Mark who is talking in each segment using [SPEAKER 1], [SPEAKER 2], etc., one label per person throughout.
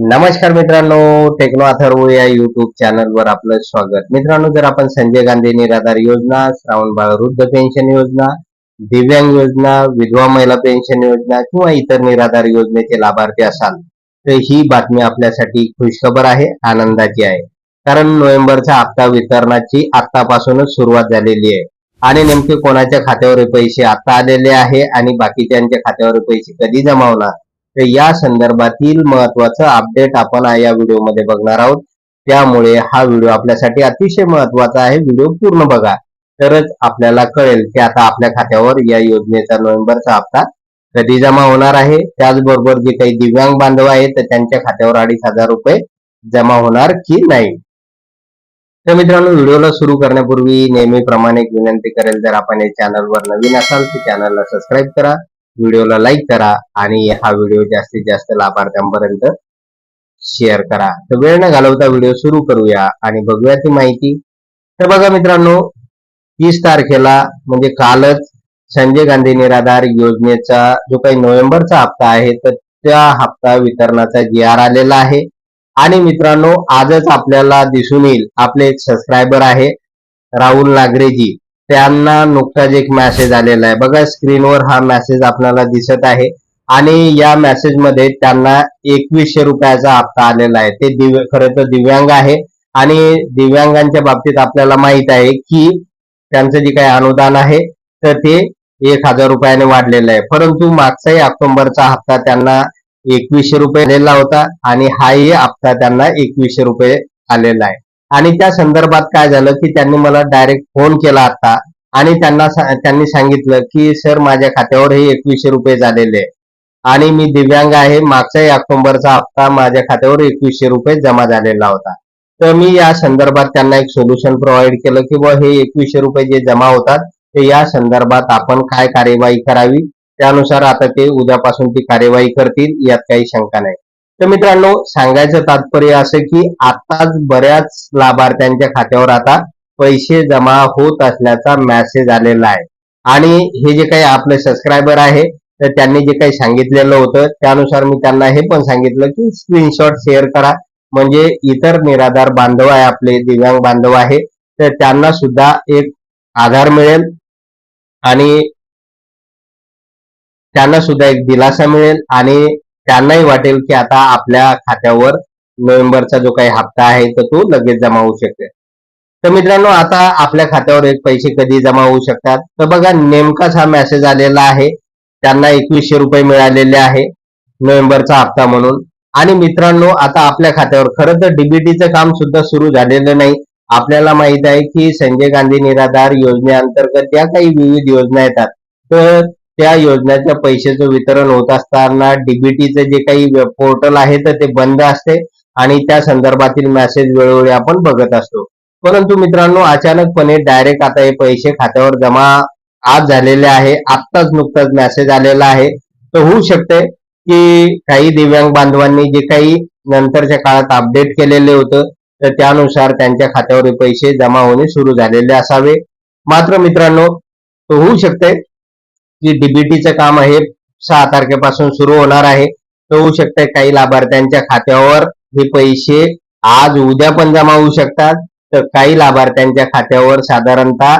[SPEAKER 1] नमस्कार मित्रांनो टेक्नो अथर्व या युट्यूब चॅनलवर आपलं स्वागत. मित्रांनो जर आपण संजय गांधी निराधार योजना श्रावण बाळ वृद्ध पेन्शन योजना दिव्यांग योजना विधवा महिला पेन्शन योजना किंवा इतर निराधार योजनेचे लाभार्थी असाल तर ही बातमी आपल्यासाठी खुशखबर आहे आनंदाची आहे. कारण नोव्हेंबरचा हप्ता वितरणाची आतापासूनच सुरुवात झालेली आहे. आणि नेमके कोणाच्या खात्यावर पैसे आता आलेले आहे आणि बाकीच्यांच्या खात्यावर पैसे कधी जमा होणार? या संदर्भातील महत्वाचं अपडेट आपण या व्हिडिओमध्ये बघणार आहोत. त्यामुळे हा व्हिडिओ आपल्यासाठी अतिशय महत्त्वाचा आहे. व्हिडिओ पूर्ण बघा. तरच आपल्याला कळेल की आता आपल्या खात्यावर या योजनेचा नोव्हेंबरचा हप्ता कधी जमा होणार आहे. त्याचबरोबर जे काही दिव्यांग बांधव आहेत तर त्यांच्या खात्यावर अडीच हजार रुपये जमा होणार की नाही? तर मित्रांनो व्हिडिओला सुरू करण्यापूर्वी नेहमीप्रमाणे विनंती करेल. जर आपण या चॅनलवर नवीन असाल तर चॅनलला सबस्क्राईब करा. व्हिडिओला लाईक करा आणि हा व्हिडिओ जास्तीत जास्त लाभार्थ्यांपर्यंत शेअर करा. तर वेळ न घालवता व्हिडिओ सुरू करूया आणि बघूया ती माहिती. तर बघा मित्रांनो तीस तारखेला म्हणजे कालच संजय गांधी निराधार योजनेचा जो काही नोव्हेंबरचा हप्ता आहे तर त्या हप्ता वितरणाचा जी आर आलेला आहे. आणि मित्रांनो आजच आपल्याला दिसून येईल आपले एक सबस्क्रायबर आहे राहुल नागरेजी. त्यांना नुकताच एक मेसेज आलेला आहे. बघा स्क्रीनवर हा मेसेज आपल्याला दिसत आहे. आणि या मेसेजमध्ये त्यांना एकवीसशे रुपयाचा हप्ता आलेला आहे. ते दिव्य खरं तर दिव्यांग आहे. आणि दिव्यांगांच्या बाबतीत आपल्याला माहीत आहे की त्यांचं जे काही अनुदान आहे तर ते एक हजार रुपयाने वाढलेलं आहे. परंतु मागचाही ऑक्टोबरचा हप्ता त्यांना एकवीसशे रुपये आलेला होता आणि हाही हप्ता त्यांना एकवीसशे रुपये आलेला आहे. आणि त्या संदर्भात काय झालं की त्यांनी मला डायरेक्ट फोन केला आता. आणि त्यांना त्यांनी सांगितलं की सर माझ्या खात्यावर हे एकवीसशे रुपये झालेले आहे आणि मी दिव्यांग आहे. मागचाही ऑक्टोबरचा हप्ता माझ्या खात्यावर एकवीसशे रुपये जमा झालेला होता. तर मी या संदर्भात त्यांना एक सोल्युशन प्रोव्हाइड केलं की बा हे एकवीसशे रुपये जे जमा होतात ते या संदर्भात आपण काय कार्यवाही करावी? त्यानुसार आता ते उद्यापासून ती कार्यवाही करतील यात काही शंका नाही. तर मित्रांनो सांगायचं तात्पर्य असं की आताच बऱ्याच लाभार्थ्यांच्या खात्यावर आता पैसे जमा होत असल्याचा मेसेज आलेला आहे. आणि हे जे काही आपले सबस्क्रायबर आहे तर त्यांनी जे काही सांगितलेलं होतं त्यानुसार मी त्यांना हे पण सांगितलं की स्क्रीनशॉट शेअर करा. म्हणजे इतर निराधार बांधव आहे आपले दिव्यांग बांधव आहे तर त्यांना सुद्धा एक आधार मिळेल. आणि त्यांना सुद्धा एक दिलासा मिळेल. आणि त्यांनाही वाटेल की आता आपल्या खात्यावर नोव्हेंबरचा जो काही हप्ता आहे तर तो लगेच जमा होऊ शकते. तर मित्रांनो आता आपल्या खात्यावर एक पैसे कधी जमा होऊ शकतात? तर बघा नेमकाच हा मेसेज आलेला आहे. त्यांना एकवीसशे रुपये मिळालेले आहे नोव्हेंबरचा हप्ता म्हणून. आणि मित्रांनो आता आपल्या खात्यावर खरं तर डीबीटीचं काम सुद्धा सुरू झालेलं नाही. आपल्याला माहीत आहे की संजय गांधी निराधार योजनेअंतर्गत या काही विविध योजना येतात तर त्या योजनेच्या पैशाचं वितरण होत असताना डीबीटीचं जे काही पोर्टल आहे तर ते बंद असते आणि त्या संदर्भातील मेसेज वेळोवेळी आपण बघत असतो. परंतु मित्रांनो अचानकपणे डायरेक्ट आता हे पैसे खात्यावर जमा आज झालेले आहे. आत्ताच नुकताच मेसेज आलेला आहे. तर होऊ शकते की काही दिव्यांग बांधवांनी जे काही नंतरच्या काळात अपडेट केलेले होतं तर त्यानुसार त्यांच्या खात्यावर पैसे जमा होणे सुरू झालेले असावे. मात्र मित्रांनो होऊ शकते जी डीबीटीचं काम आहे सहा तारखेपासून सुरू होणार आहे. तर होऊ शकते काही लाभार्थ्यांच्या खात्यावर हे पैसे आज उद्या पण जमा होऊ शकतात. तर काही लाभार्थ्यांच्या खात्यावर साधारणतः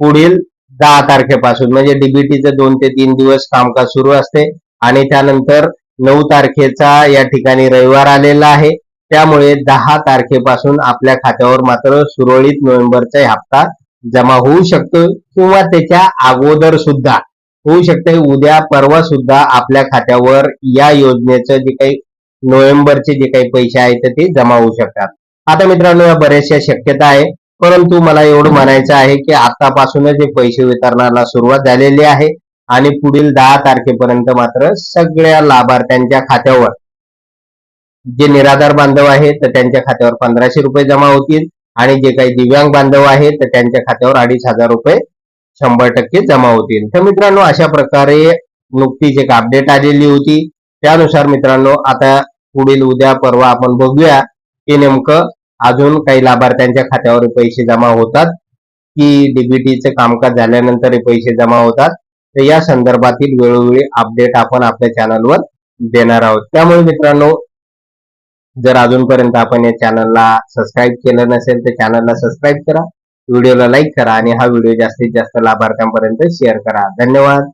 [SPEAKER 1] पुढील दहा तारखेपासून म्हणजे डीबीटीचं दोन ते तीन दिवस कामकाज सुरू असते. आणि त्यानंतर नऊ तारखेचा या ठिकाणी रविवार आलेला आहे. त्यामुळे दहा तारखेपासून आपल्या खात्यावर मात्र सुरळीत नोव्हेंबरचा हप्ता जमा होऊ शकतो किंवा त्याच्या अगोदर सुद्धा. होऊ शकते. उद्या परवा सुद्धा आपल्या खात्यावर या योजनेचं जे काही नोव्हेंबरचे जे काही पैसे आहेत ते जमा होऊ शकतात. आता मित्रांनो या बऱ्याचशा शक्यता आहे. परंतु मला एवढं म्हणायचं आहे की आतापासूनच हे पैसे वितरणाला सुरुवात झालेली आहे आणि पुढील दहा तारखेपर्यंत मात्र सगळ्या लाभार्थ्यांच्या खात्यावर जे निराधार बांधव आहेत तर त्यांच्या खात्यावर पंधराशे रुपये जमा होतील आणि जे काही दिव्यांग बांधव आहेत तर त्यांच्या खात्यावर अडीच हजार रुपये शंभर टक्के जमा होतील. तर मित्रांनो अशा प्रकारे नुकतीच एक अपडेट आलेली होती. त्यानुसार मित्रांनो आता पुढील उद्या परवा आपण बघूया की नेमकं अजून काही लाभार्थ्यांच्या खात्यावर पैसे जमा होतात की डीबीटीचं कामकाज झाल्यानंतर पैसे जमा होतात. तर या संदर्भातील वेळोवेळी अपडेट आपण आपल्या चॅनलवर देणार आहोत. त्यामुळे मित्रांनो जर अजूनपर्यंत आपण या चॅनलला सबस्क्राईब केलं नसेल तर चॅनलला सबस्क्राईब करा. व्हिडिओला लाईक करा आणि हा व्हिडिओ जास्तीत जास्त लाभार्थ्यांपर्यंत शेअर करा. धन्यवाद.